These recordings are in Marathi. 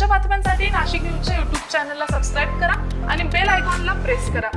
ताज्या बातम्यांसाठी नाशिक न्यूजच्या युट्यूब चॅनलला सबस्क्राईब करा आणि बेल आयकॉनला प्रेस करा.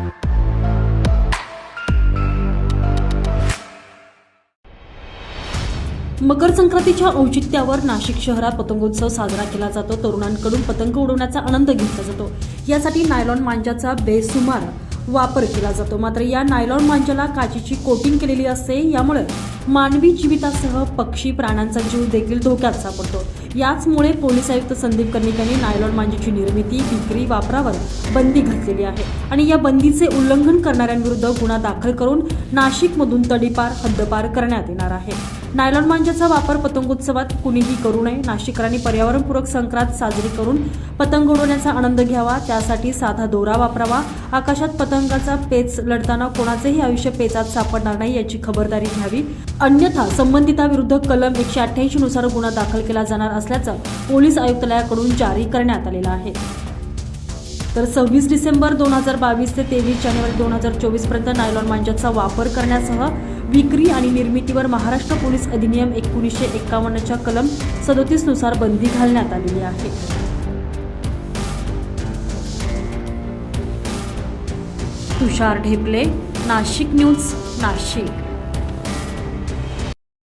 मकर संक्रांतीच्या औचित्यावर नाशिक शहरात पतंगोत्सव साजरा केला जातो. तरुणांकडून पतंग उडवण्याचा आनंद घेतला जातो. यासाठी नायलॉन मांजाचा बेसुमार वापर केला जातो. मात्र या नायलॉन मांजाला काचीची कोटिंग केलेली असते. यामुळे मानवी जीवितासह पक्षी प्राण्यांचा जीव देखील धोक्यात सापडतो. याचमुळे पोलीस आयुक्त संदीप कर्णिकांनी नायलॉन मांजेची निर्मिती विक्री वापरावर बंदी घातलेली आहे. आणि या बंदीचे उल्लंघन करणाऱ्यांविरुद्ध गुन्हा दाखल करून नाशिकमधून तडीपार हद्दपार करण्यात येणार आहे. नायलॉन मांजाचा वापर पतंगोत्सवात कुणीही करू नये. नाशिकरांनी पर्यावरणपूरक संक्रांत साजरी करून पतंग उडवण्याचा आनंद घ्यावा. त्यासाठी साधा दोरा वापरावा. आकाशात पतंगाचा पेच लढताना कोणाचेही आयुष्य पेचात सापडणार नाही याची खबरदारी घ्यावी. अन्यथा संबंधिताविरुद्ध कलम एकशे अठ्ठ्याऐंशी नुसार गुन्हा दाखल केला जाणार असल्याचं पोलीस आयुक्तालयाकडून जारी करण्यात आलेलं आहे. तर सव्वीस डिसेंबर दोन हजार बावीस ते तेवीस जानेवारी दोन हजार चोवीसपर्यंत नायलॉन मांजाचा वापर करण्यासह विक्री आणि निर्मितीवर महाराष्ट्र पोलीस अधिनियम एकोणीसशे एक्कावन्नच्या कलम सदोतीसनुसार बंदी घालण्यात आलेली आहे. तुषार ढेपले नाशिक न्यूज नाशिक.